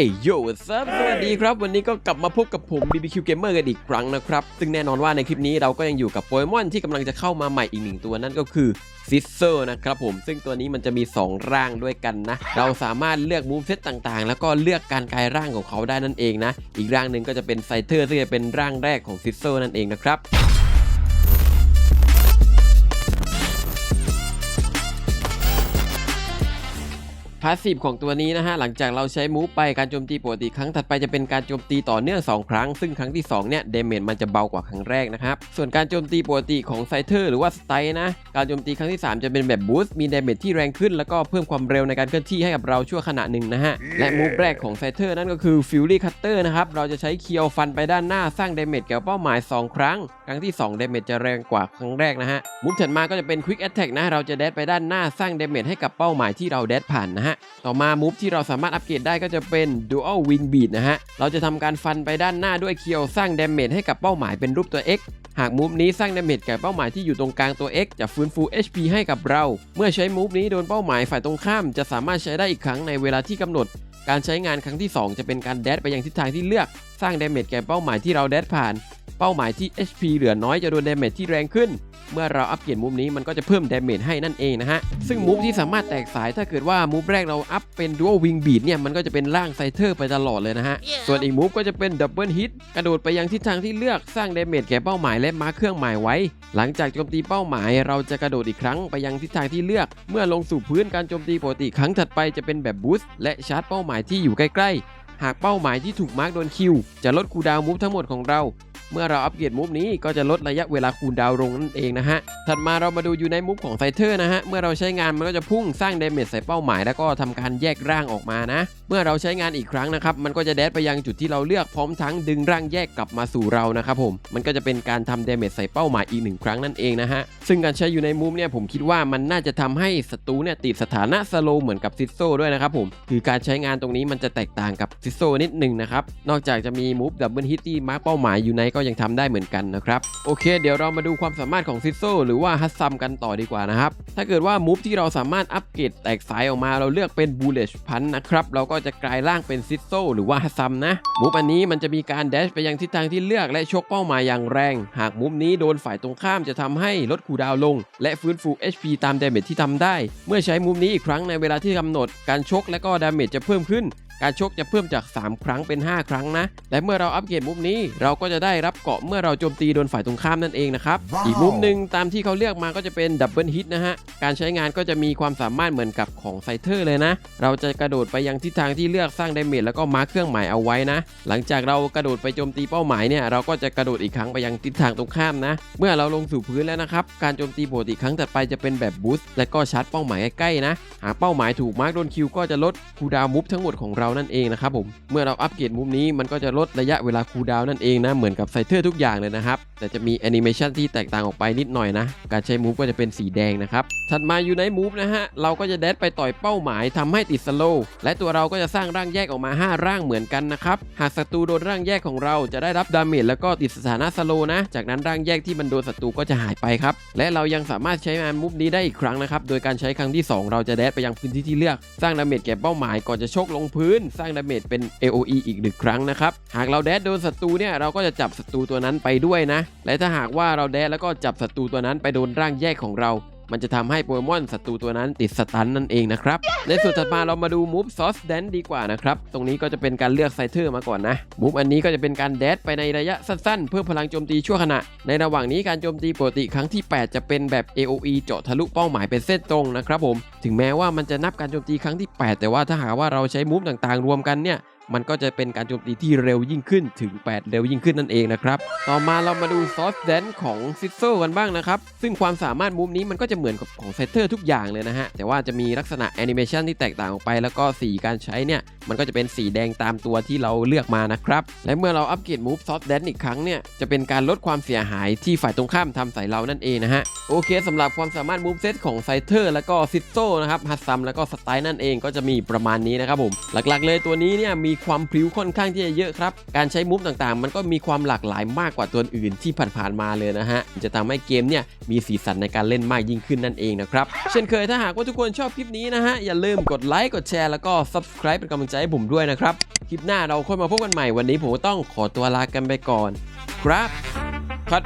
เอยโย่ซับสวัสดีครับ วันนี้ก็กลับมาพบกับผม BBQ Gamer กันอีกครั้งนะครับ ซึ่งแน่นอนว่าในคลิปนี้เราก็ยังอยู่กับโปเกมอนที่กำลังจะเข้ามาใหม่อีกหนึ่งตัวนั่นก็คือซิสเซอร์นะครับผม ซึ่งตัวนี้มันจะมี 2 ร่างด้วยกันนะ เราสามารถเลือกมูฟเซตต่างๆ แล้วก็เลือกการกลายร่างของเขาได้นั่นเองนะ อีกร่างหนึ่งก็จะเป็นไซเทอร์ซึ่งจะเป็นร่างแรกของซิสเซอร์นั่นเองนะครับ พาสซีฟของตัวนี้นะฮะหลังจากเราใช้มูฟไปการโจมตีปกติครั้งถัดไปจะเป็นการโจมตีต่อเนื่อง 2 ครั้ง ซึ่งครั้งที่2เนี่ยเดเมจมันจะเบากว่าครั้งแรกนะครับส่วนการโจมตีปกติของไซเทอร์หรือว่าสไตนะการโจมตีครั้งที่ 3 จะเป็นแบบบูสต์มีเดเมจที่แรงขึ้น แล้วก็เพิ่มความเร็วในการเคลื่อนที่ให้กับเราชั่วขณะหนึ่งนะฮะและมูฟแรกของไซเทอร์นั่นก็คือฟิลลี่คัตเตอร์นะครับเราจะใช้เคียวฟันไปด้านหน้าสร้างเดเมจแก่เป้าหมาย 2 ครั้ง ครั้งที่2เดเมจจะแรงกว่าครั้งแรกนะฮะมูฟถัดมาก็จะเป็นควิกแอตแทกนะเราจะแดดไปด้านหน้าสร้างเดเมจให้กับเป้าหมายที่เราแดดผ่านนะฮะต่อมามูฟที่เราสามารถอัปเกรดได้ก็จะเป็น Dual Wing Beat นะฮะ เราจะทำการฟันไปด้านหน้าด้วยเคียวสร้างดเมจให้กับเป้าหมายเป็นรูปตัว X หากมูฟนี้สร้างดาเมจแก่เป้าหมายที่อยู่ตรงกลางตัว X จะฟื้นฟู HP ให้กับเรา เมื่อใช้มูฟนี้โดนเป้าหมายฝ่ายตรงข้าม จะสามารถใช้ได้อีกครั้งในเวลาที่กำหนด การใช้งานครั้งที่ 2 จะเป็นการแดดไปยังทิศทางที่เลือก สร้างดาเมจแก่เป้าหมายที่เราแดดผ่าน เป้าหมายที่ HP เหลือน้อยจะโดนดาเมจที่แรงขึ้น เมื่อเราอัปเกรดมูฟนี้มันก็จะเพิ่มดาเมจให้นั่นเองนะฮะ ซึ่งมูฟที่สามารถแตกสายถ้าเกิดว่ามูฟแรกเราอัพเป็น Dual Wing Beat เนี่ยมันก็จะเป็นร่างไซเทอร์ไปตลอดเลยนะฮะ ส่วนอีกมูฟก็จะเป็น Double Hit กระโดดไปยังทิศทางที่เลือกสร้างดาเมจแก่เป้าหมายและมาร์คเครื่องหมายไว้ หลังจากโจมตีเป้าหมายเราจะกระโดดอีกครั้งไปยังทิศทางที่เลือก เมื่อลงสู่พื้นการโจมตีปกติครั้งถัดไปจะเป็นแบบบูสต์และชาร์จเป้าหมายที่อยู่ใกล้ๆหากเป้าหมายที่ถูกมาร์กโดนคิว จะลดคูลดาวน์มูฟทั้งหมดของเรา เมื่อเราอัปเกรดมูฟนี้ก็จะลดระยะเวลาคูลดาวลงนั่นเองนะฮะ ถัดมาเรามาดูอยู่ในมูฟของไซเทอร์นะฮะ เมื่อเราใช้งานมันก็จะพุ่งสร้างเดเมจใส่เป้าหมาย แล้วก็ทำการแยกร่างออกมานะ เมื่อเราใช้งานอีกครั้งนะครับ มันก็จะแดดไปยังจุดที่เราเลือกพร้อมทั้งดึงร่างแยกกลับมาสู่เรานะครับผม มันก็จะเป็นการทำเดเมจใส่เป้าหมายอีกหนึ่งครั้งนั่นเองนะฮะ ซึ่งการใช้อยู่ในมูฟเนี่ยผมคิดว่ามันน่าจะทำให้ศัตรูเนี่ยติดสถานะสโลเหมือนกับซิโซด้วยนะครับผม คือการใช้งานตรงนี้มันจะแตกต่างกับซิโซนิดหนึ่งนะครับ นอกจากจะมีมูฟดับเบิลฮิตที่มาร์คเป้าหมายอยู่ในก็็ยังทำได้เหมือนกันนะครับโอเค เดี๋ยวเรามาดูความสามารถของซิโซหรือว่าฮัตซัมกันต่อดีกว่านะครับ ถ้าเกิดว่ามูฟที่เราสามารถอัปเกรดแตกสายออกมาเราเลือกเป็นบูเลชพันนะครับเราก็จะกลายร่างเป็นซิโซหรือว่าฮัตซัมนะมูฟอันนี้มันจะมีการแดชไปยังทิศทางที่เลือกและชกเป้าหมายอย่างแรง หากมูฟนี้โดนฝ่ายตรงข้ามจะทำให้ลดคูดาวลง และฟื้นฟู HP ตามเดเมจที่ทำได้ เมื่อใช้มูฟนี้อีกครั้งในเวลาที่กำหนดการชกและก็ดาเมจจะเพิ่มขึ้น การชกจะเพิ่มจาก 3 ครั้งเป็น 5 ครั้งนะ และเมื่อเราอัปเกรดมุมนี้ เราก็จะได้รับเกาะเมื่อเราโจมตีโดนฝ่ายตรงข้ามนั่นเองนะครับว้าวอีกมุมหนึ่งตามที่เขาเลือกมาก็จะเป็นดับเบิลฮิตนะฮะ การใช้งานก็จะมีความสามารถเหมือนกับของไซเทอร์เลยนะ เราจะกระโดดไปยังทิศทางที่เลือกสร้างดาเมจแล้วก็มาร์คเครื่องหมายเอาไว้นะ หลังจากเรากระโดดไปโจมตีเป้าหมายเนี่ยเราก็จะกระโดดอีกครั้งไปยังทิศทางตรงข้ามนะ เมื่อเราลงสู่พื้นแล้วนะครับ การโจมตีปกติครั้งถัดไปจะเป็นแบบบูสต์และก็ชาร์จเป้าหมายใกล้ๆนะ หากเป้าหมายถูกมาร์กโดนคิวก็จะลดคูลดาวน์มูฟทั้งหมดของเรานั่นเองนะครับผม เมื่อเราอัปเกรดมุมนี้มันก็จะลดระยะเวลาคูลดาวนั่นเองนะ เหมือนกับไซเทอร์ทุกอย่างเลยนะครับ แต่จะมีแอนิเมชันที่แตกต่างออกไปนิดหน่อยนะ การใช้มูฟก็จะเป็นสีแดงนะครับ ถัดมาอยู่ในมูฟนะฮะ เราก็จะแดดไปต่อยเป้าหมายทำให้ติดสโลว์และตัวเราก็จะสร้างร่างแยกออกมา 5 ร่างเหมือนกันนะครับ หากศัตรูโดนร่างแยกของเราจะได้รับดาเมจแล้วก็ติดสถานะสโลว์นะ จากนั้นร่างแยกที่มันโดนศัตรูก็จะหายไปครับ และเรายังสามารถใช้งานมูฟนี้ได้อีกครั้งนะครับ โดยการใช้ครั้งที่ 2 เราจะแดดไปยังพื้นที่ที่เลือก สร้างดาเมจแก่เป้าหมายก่อนจะชกลงพื้น สร้างดาเมจเป็น AOE อีกหนึ่งครั้งนะครับ หากเราแดดโดนศัตรูเนี่ยเราก็จะจับศัตรูตัวนั้นไปด้วยนะและถ้าหากว่าเราแดดแล้วก็จับศัตรูตัวนั้นไปโดนร่างแยกของเรา มันจะทำให้โปเกมอนศัตรูตัวนั้นติดสตันนั่นเองนะครับ ในส่วนถัดมาเรามาดูมูฟซอสแดนดีกว่านะครับ ตรงนี้ก็จะเป็นการเลือกไซเทอร์มาก่อนนะมูฟอันนี้ก็จะเป็นการแดดไปในระยะสั้นๆ เพื่อพลังโจมตีชั่วขณะ ในระหว่างนี้การโจมตีปกติครั้งที่ 8 จะเป็นแบบ AOE เจาะทะลุเป้าหมายเป็นเส้นตรงนะครับผม ถึงแม้ว่ามันจะนับการโจมตีครั้งที่ 8 แต่ว่าถ้าหากว่าเราใช้มูฟต่างๆ รวมกันเนี่ย มันก็จะเป็นการโจมตีที่เร็วยิ่งขึ้นถึง 8 เร็วยิ่งขึ้นนั่นเองนะครับ ต่อมาเรามาดูซอสแดนของซิโซกันบ้างนะครับ ซึ่งความสามารถมุมนี้มันก็จะเหมือนกับของเซตเตอร์ทุกอย่างเลยนะฮะ แต่ว่าจะมีลักษณะแอนิเมชันที่แตกต่างออกไป แล้วก็สีการใช้เนี่ยมันก็จะเป็นสีแดงตามตัวที่เราเลือกมานะครับ และเมื่อเราอัปเกรดมูฟซอสแดนอีกครั้งเนี่ยจะเป็นการลดความเสียหายที่ฝ่ายตรงข้ามทำใส่เรานั่นเองนะฮะ โอเคสำหรับความสามารถมูฟเซตของไซเทอร์แล้วก็ซิโซนะครับฮัตซัมแล้วก็สไตล์นั่นเองก็จะมีประมาณนี้นะครับผมหลักๆ เลยตัวนี้เนี่ยมีความพริ้วค่อนข้างที่จะเยอะครับการใช้มูฟต่างๆ มันก็มีความหลากหลายมากกว่าตัวอื่นที่ผ่านๆมาเลยนะฮะจะทำให้เกมเนี่ยมีสีสันในการเล่นมากยิ่งขึ้นนั่นเองนะครับเช่นเคยถ้าหากว่าทุกคนชอบคลิปนี้นะฮะอย่าลืมกดไลค์กดแชร์แล้วก็ subscribe เป็นกำลังใจให้ผมด้วยนะครับคลิปหน้าเราค่อยมาพบกันใหม่วันนี้ผมต้องขอตัวลากันไปก่อน ครับคัด